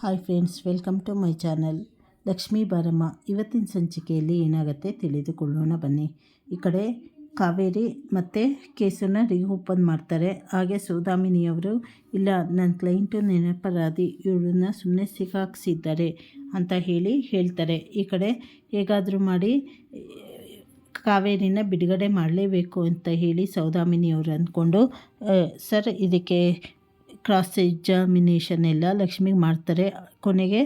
Hi friends welcome to my channel Lakshmi Baramma ಇವತ್ತಿನ ಸಂಚಿಕೆಯಲ್ಲಿ ಏನಾಗುತ್ತೆ ತಿಳಿದುಕೊಳ್ಳೋಣ ಬನ್ನಿ. ಈ ಕಡೆ ಕಾವೇರಿ ಮತ್ತು ಕೇಸನ್ನು ರೀಓಪನ್ ಮಾಡ್ತಾರೆ. ಹಾಗೆ ಸೌದಾಮಿನಿಯವರು, ಇಲ್ಲ ನನ್ನ ಕ್ಲೈಂಟು ನೆನಪರಾಧಿ ಇವಳನ್ನ ಸುಮ್ಮನೆ ಸಿಕ್ಕಾಕ್ಸಿದ್ದಾರೆ ಅಂತ ಹೇಳಿ ಹೇಳ್ತಾರೆ. ಈ ಕಡೆ ಹೇಗಾದರೂ ಮಾಡಿ ಕಾವೇರಿನ ಬಿಡುಗಡೆ ಮಾಡಲೇಬೇಕು ಅಂತ ಹೇಳಿ ಸೌದಾಮಿನಿಯವರು ಅಂದ್ಕೊಂಡು ಸರ್, ಇದಕ್ಕೆ ಕ್ರಾಸ್ ಎಕ್ಸಾಮಿನೇಷನ್ ಎಲ್ಲ ಲಕ್ಷ್ಮಿಗೆ ಮಾಡ್ತಾರೆ. ಕೊನೆಗೆ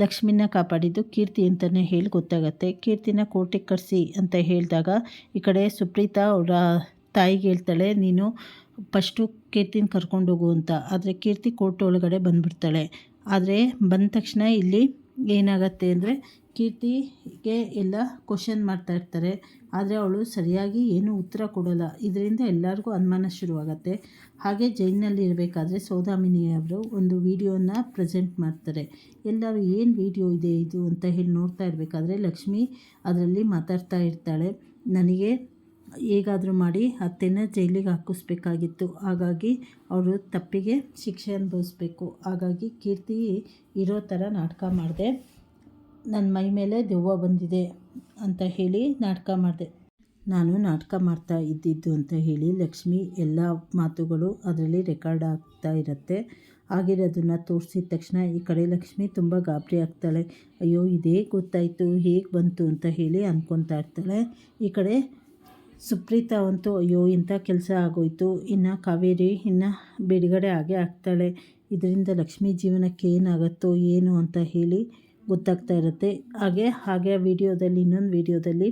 ಲಕ್ಷ್ಮಿನ ಕಾಪಾಡಿದ್ದು ಕೀರ್ತಿ ಅಂತಲೇ ಹೇಳಿ ಗೊತ್ತಾಗತ್ತೆ. ಕೀರ್ತಿನ ಕೋರ್ಟಿಗೆ ಕರೆಸಿ ಅಂತ ಹೇಳಿದಾಗ ಈ ಕಡೆ ಸುಪ್ರೀತಾ ಅವರ ತಾಯಿಗೆ ಹೇಳ್ತಾಳೆ, ನೀನು ಫಸ್ಟು ಕೀರ್ತಿನ ಕರ್ಕೊಂಡೋಗು ಅಂತ. ಆದರೆ ಕೀರ್ತಿ ಕೋರ್ಟ್ ಒಳಗಡೆ ಬಂದುಬಿಡ್ತಾಳೆ. ಆದರೆ ಬಂದ ತಕ್ಷಣ ಇಲ್ಲಿ ಏನಾಗತ್ತೆ ಅಂದರೆ ಕೀರ್ತಿಗೆ ಎಲ್ಲ ಕ್ವಶನ್ ಮಾಡ್ತಾ ಇರ್ತಾರೆ. ಆದರೆ ಅವಳು ಸರಿಯಾಗಿ ಏನೂ ಉತ್ತರ ಕೊಡೋಲ್ಲ. ಇದರಿಂದ ಎಲ್ಲರಿಗೂ ಅನುಮಾನ ಶುರುವಾಗತ್ತೆ. ಹಾಗೆ ಜೈಲಿನಲ್ಲಿ ಇರಬೇಕಾದ್ರೆ ಸೌದಾಮಿನಿಯವರು ಒಂದು ವಿಡಿಯೋನ ಪ್ರೆಸೆಂಟ್ ಮಾಡ್ತಾರೆ. ಎಲ್ಲರೂ ಏನು ವಿಡಿಯೋ ಇದೆ ಇದು ಅಂತ ಹೇಳಿ ನೋಡ್ತಾ ಇರಬೇಕಾದ್ರೆ ಲಕ್ಷ್ಮಿ ಅದರಲ್ಲಿ ಮಾತಾಡ್ತಾ ಇರ್ತಾಳೆ. ನನಗೆ ಹೇಗಾದರೂ ಮಾಡಿ ಅತ್ತೆನ ಜೈಲಿಗೆ ಹಾಕಿಸ್ಬೇಕಾಗಿತ್ತು. ಹಾಗಾಗಿ ಅವರು ತಪ್ಪಿಗೆ ಶಿಕ್ಷೆ ಅನುಭವಿಸ್ಬೇಕು. ಹಾಗಾಗಿ ಕೀರ್ತಿ ಇರೋ ಥರ ನಾಟಕ ಮಾಡಿದೆ. ನನ್ನ ಮೈ ಮೇಲೆ ದೆವ್ವ ಬಂದಿದೆ ಅಂತ ಹೇಳಿ ನಾಟಕ ಮಾಡಿದೆ. ನಾನು ನಾಟಕ ಮಾಡ್ತಾ ಇದ್ದಿದ್ದು ಅಂತ ಹೇಳಿ ಲಕ್ಷ್ಮಿ ಎಲ್ಲ ಮಾತುಗಳು ಅದರಲ್ಲಿ ರೆಕಾರ್ಡ್ ಆಗ್ತಾ ಇರುತ್ತೆ. ಆಗಿರೋದನ್ನು ತೋರಿಸಿದ ತಕ್ಷಣ ಈ ಕಡೆ ಲಕ್ಷ್ಮಿ ತುಂಬ ಗಾಬರಿ ಆಗ್ತಾಳೆ. ಅಯ್ಯೋ, ಇದೇ ಗೊತ್ತಾಯಿತು, ಹೇಗೆ ಬಂತು ಅಂತ ಹೇಳಿ ಅಂದ್ಕೊತಾ ಇರ್ತಾಳೆ. ಈ ಕಡೆ ಸುಪ್ರೀತಾ ಅಂತೂ ಅಯ್ಯೋ, ಇಂಥ ಕೆಲಸ ಆಗೋಯ್ತು. ಇನ್ನು ಕಾವೇರಿ ಇನ್ನು ಬಿಡುಗಡೆ ಆಗೇ ಆಗ್ತಾಳೆ. ಇದರಿಂದ ಲಕ್ಷ್ಮಿ ಜೀವನಕ್ಕೆ ಏನಾಗುತ್ತೋ, ಏನು ಅಂತ ಹೇಳಿ ಗೊತ್ತಾಗ್ತಾ ಇರುತ್ತೆ. ಹಾಗೆ ಹಾಗೆ ವಿಡಿಯೋದಲ್ಲಿ, ಇನ್ನೊಂದು ವಿಡಿಯೋದಲ್ಲಿ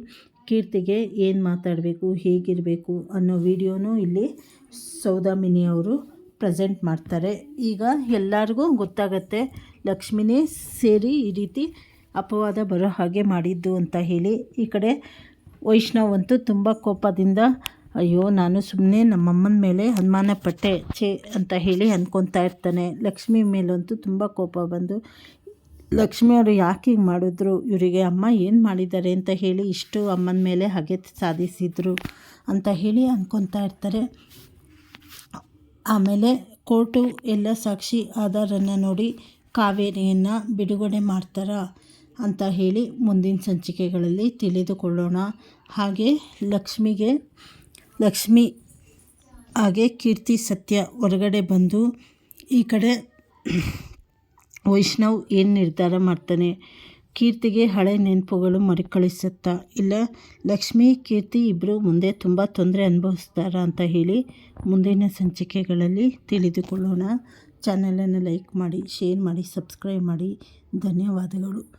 ಕೀರ್ತಿಗೆ ಏನು ಮಾತಾಡಬೇಕು, ಹೇಗಿರಬೇಕು ಅನ್ನೋ ವಿಡಿಯೋನೂ ಇಲ್ಲಿ ಸೌದಾಮಿನಿ ಅವರು ಪ್ರೆಸೆಂಟ್ ಮಾಡ್ತಾರೆ. ಈಗ ಎಲ್ಲರಿಗೂ ಗೊತ್ತಾಗತ್ತೆ, ಲಕ್ಷ್ಮಿನೇ ಸೇರಿ ಈ ರೀತಿ ಅಪವಾದ ಬರೋ ಹಾಗೆ ಮಾಡಿದ್ದು ಅಂತ ಹೇಳಿ. ಈ ಕಡೆ ವೈಷ್ಣವ್ ಅಂತೂ ತುಂಬ ಕೋಪದಿಂದ, ಅಯ್ಯೋ, ನಾನು ಸುಮ್ಮನೆ ನಮ್ಮಮ್ಮನ ಮೇಲೆ ಅನುಮಾನ ಪಟ್ಟೆ ಛೇ ಅಂತ ಹೇಳಿ ಅಂದ್ಕೊತಾ ಇರ್ತಾನೆ. ಲಕ್ಷ್ಮಿ ಮೇಲಂತೂ ತುಂಬ ಕೋಪ ಬಂದು ಲಕ್ಷ್ಮಿಯವರು ಯಾಕೆ ಹಿಂಗೆ ಮಾಡಿದ್ರು? ಇವರಿಗೆ ಅಮ್ಮ ಏನು ಮಾಡಿದ್ದಾರೆ ಅಂತ ಹೇಳಿ ಇಷ್ಟು ಅಮ್ಮನ ಮೇಲೆ ಹಾಗೆ ಸಾಧಿಸಿದರು ಅಂತ ಹೇಳಿ ಅಂದ್ಕೊತಾ ಇರ್ತಾರೆ. ಆಮೇಲೆ ಕೋರ್ಟು ಎಲ್ಲ ಸಾಕ್ಷಿ ಆಧಾರನ್ನು ನೋಡಿ ಕಾವೇರಿಯನ್ನು ಬಿಡುಗಡೆ ಮಾಡ್ತಾರಾ ಅಂತ ಹೇಳಿ ಮುಂದಿನ ಸಂಚಿಕೆಗಳಲ್ಲಿ ತಿಳಿದುಕೊಳ್ಳೋಣ. ಹಾಗೆ ಲಕ್ಷ್ಮಿಗೆ, ಲಕ್ಷ್ಮಿ ಹಾಗೆ ಕೀರ್ತಿ ಸತ್ಯ ಹೊರಗಡೆ ಬಂದು ಈ ಕಡೆ ವೈಷ್ಣವ್ ಏನು ನಿರ್ಧಾರ ಮಾಡ್ತಾನೆ? ಕೀರ್ತಿಗೆ ಹಳೆ ನೆನಪುಗಳು ಮರುಕಳಿಸುತ್ತಾ. ಇಲ್ಲ, ಲಕ್ಷ್ಮಿ, ಕೀರ್ತಿ ಇಬ್ಬರು ಮುಂದೆ ತುಂಬ ತೊಂದರೆ ಅನುಭವಿಸ್ತಾರ ಅಂತ ಹೇಳಿ ಮುಂದಿನ ಸಂಚಿಕೆಗಳಲ್ಲಿ ತಿಳಿದುಕೊಳ್ಳೋಣ. ಚಾನಲನ್ನು ಲೈಕ್ ಮಾಡಿ, ಶೇರ್ ಮಾಡಿ, ಸಬ್ಸ್ಕ್ರೈಬ್ ಮಾಡಿ. ಧನ್ಯವಾದಗಳು.